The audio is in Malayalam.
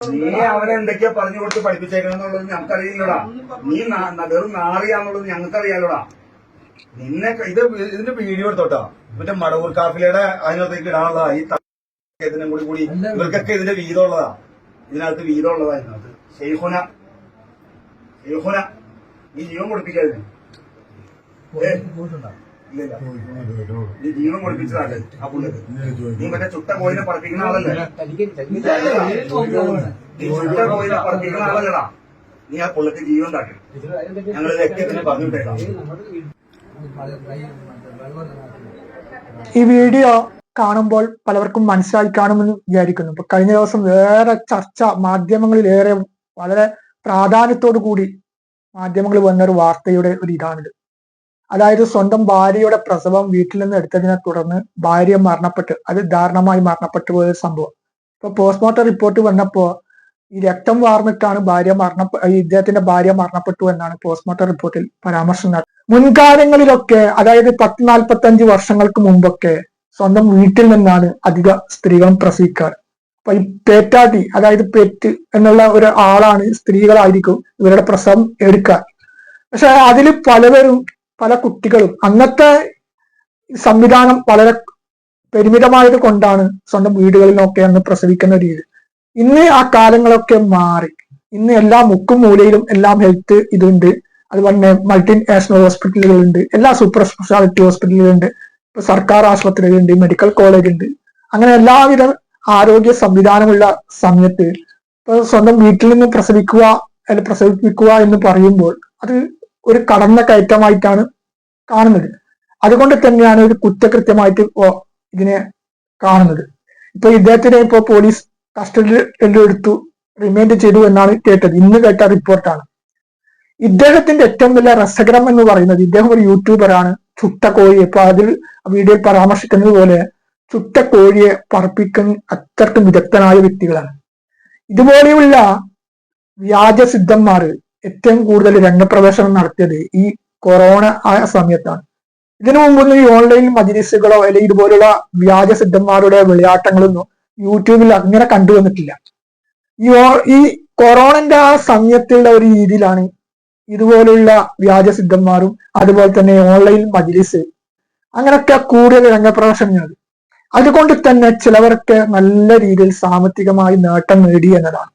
നീ അവനെ എന്തൊക്കെയാ പറഞ്ഞു കൊടുത്ത് പഠിപ്പിച്ചേക്കണെന്നുള്ളത് ഞങ്ങൾക്കറിയില്ലടാ. നീ വെറും നാറിയാന്നുള്ളത് ഞങ്ങൾക്കറിയാലോടാ. നിന്നെ ഇത് ഇതിന്റെ വീഡിയോ എടുത്തോട്ടോ. മറ്റേ മടവൂർ കാഫിലയുടെ അതിനകത്തേക്ക് ഇടാനുള്ളതാ ഈ ഇതിനും കൂടി കൂടി ഇവർക്കൊക്കെ ഇതിന്റെ വീതമുള്ളതാ. ഇതിനകത്ത് വീതമുള്ളതാ ഇതിനകത്ത്. ഷെയ്ഹുന ഷെയ്ഹുന നീ ജീവൻ കൊടുപ്പിക്കാതിന് ഇല്ലില്ല നീ ജീവൻ കൊടുപ്പിച്ചതാണ് ആ പുള്ളിക്ക് നീ മറ്റേ ചുട്ട കോയിനെ പറപ്പിക്കുന്ന ആളല്ലേ? നീ ചുട്ട കോയിനെ പറപ്പിക്കുന്ന ആളല്ലടാ. നീ ആ പുള്ളിക്ക് ജീവൻ താക്കി ഞങ്ങൾ ഈ വീഡിയോ കാണുമ്പോൾ പലർക്കും മനസ്സിലായി കാണുമെന്ന് വിചാരിക്കുന്നു. ഇപ്പൊ കഴിഞ്ഞ ദിവസം വേറെ ചർച്ച മാധ്യമങ്ങളിൽ ഏറെ വളരെ പ്രാധാന്യത്തോടു കൂടി മാധ്യമങ്ങളിൽ വന്ന ഒരു വാർത്തയുടെ ഒരു ഇതാണിത്. അതായത് സ്വന്തം ഭാര്യയുടെ പ്രസവം വീട്ടിൽ നിന്ന് എടുത്തതിനെ തുടർന്ന് ഭാര്യ മരണപ്പെട്ട് അത് ദാരുണമായി മരണപ്പെട്ടു പോയ സംഭവം. ഇപ്പൊ പോസ്റ്റ്മോർട്ടം റിപ്പോർട്ട് വന്നപ്പോ ഈ രക്തം വാർന്നിട്ടാണ് ഭാര്യ മരണ ഇദ്ദേഹത്തിന്റെ ഭാര്യ മരണപ്പെട്ടു എന്നാണ് പോസ്റ്റ്മോർട്ടം റിപ്പോർട്ടിൽ പരാമർശം നടത്തുന്നത് മുൻകാലങ്ങളിലൊക്കെ അതായത് പത്ത് നാൽപ്പത്തി അഞ്ച് വർഷങ്ങൾക്ക് മുമ്പൊക്കെ സ്വന്തം വീട്ടിൽ നിന്നാണ് അധിക സ്ത്രീകളും പ്രസവിക്കാറ്. അപ്പൊ ഈ പേറ്റാട്ടി അതായത് പെറ്റ് എന്നുള്ള ഒരു ആളാണ് സ്ത്രീകളായിരിക്കും ഇവരുടെ പ്രസവം എടുക്കാൻ പക്ഷെ അതിൽ പലവരും പല കുട്ടികളും. അന്നത്തെ സംവിധാനം വളരെ പരിമിതമായത് കൊണ്ടാണ് സ്വന്തം വീടുകളിലൊക്കെ അന്ന് പ്രസവിക്കുന്ന രീതി. ഇന്ന് ആ കാലങ്ങളൊക്കെ മാറി. ഇന്ന് എല്ലാ മുക്കും മൂലയിലും എല്ലാം ഹെൽത്ത് ഇതുണ്ട്. അതുപോലെ തന്നെ മൾട്ടി നാഷണൽ ഹോസ്പിറ്റലുകളുണ്ട്. എല്ലാ സൂപ്പർ സ്പെഷ്യാലിറ്റി ഹോസ്പിറ്റലുകളുണ്ട്. ഇപ്പൊ സർക്കാർ ആശുപത്രികളുണ്ട് മെഡിക്കൽ കോളേജ് ഉണ്ട് അങ്ങനെ എല്ലാവിധ ആരോഗ്യ സംവിധാനമുള്ള സമയത്ത് ഇപ്പൊ സ്വന്തം വീട്ടിൽ നിന്ന് പ്രസവിക്കുക അല്ലെങ്കിൽ പ്രസവിപ്പിക്കുക എന്ന് പറയുമ്പോൾ അത് ഒരു കടന്ന കയറ്റമായിട്ടാണ് കാണുന്നത്. അതുകൊണ്ട് തന്നെയാണ് ഒരു കുറ്റകൃത്യമായിട്ട് ഇതിനെ കാണുന്നത്. ഇപ്പൊ ഇദ്ദേഹത്തിനെ ഇപ്പോ പോലീസ് കസ്റ്റഡിയിൽ എടുത്തു റിമൈൻഡ് ചെയ്തു എന്നാണ് കേട്ടത്. ഇന്ന് കേട്ട റിപ്പോർട്ടാണ്. ഇദ്ദേഹത്തിന്റെ ഏറ്റവും വലിയ രസകരം എന്ന് പറയുന്നത് ഇദ്ദേഹം ഒരു യൂട്യൂബറാണ് ചുട്ട കോഴിയെ ഇപ്പൊ അതിൽ വീഡിയോയിൽ പരാമർശിക്കുന്നത് പോലെ ചുട്ട കോഴിയെ പറപ്പിക്കുന്ന അത്രക്കും വിദഗ്ധനായ വ്യക്തികളാണ്. ഇതുപോലെയുള്ള വ്യാജ സിദ്ധന്മാർ ഏറ്റവും കൂടുതൽ രംഗപ്രവേശനം നടത്തിയത് ഈ കൊറോണ ആ സമയത്താണ്. ഇതിനു മുമ്പൊന്നും ഈ ഓൺലൈൻ മജിലിസുകളോ അല്ലെങ്കിൽ ഇതുപോലുള്ള വ്യാജ സിദ്ധന്മാരുടെ വിളയാട്ടങ്ങളൊന്നും യൂട്യൂബിൽ അങ്ങനെ കണ്ടുവന്നിട്ടില്ല ഈ കൊറോണന്റെ ആ സമയത്തുള്ള ഒരു രീതിയിലാണ് ഇതുപോലുള്ള വ്യാജ സിദ്ധന്മാരും അതുപോലെ തന്നെ ഓൺലൈൻ മജിലിസ് അങ്ങനെയൊക്കെ കൂടുതൽ രംഗപ്രവേശനം അതുകൊണ്ട് തന്നെ ചിലവർക്ക് നല്ല രീതിയിൽ സാമ്പത്തികമായി നേട്ടം നേടി എന്നതാണ്.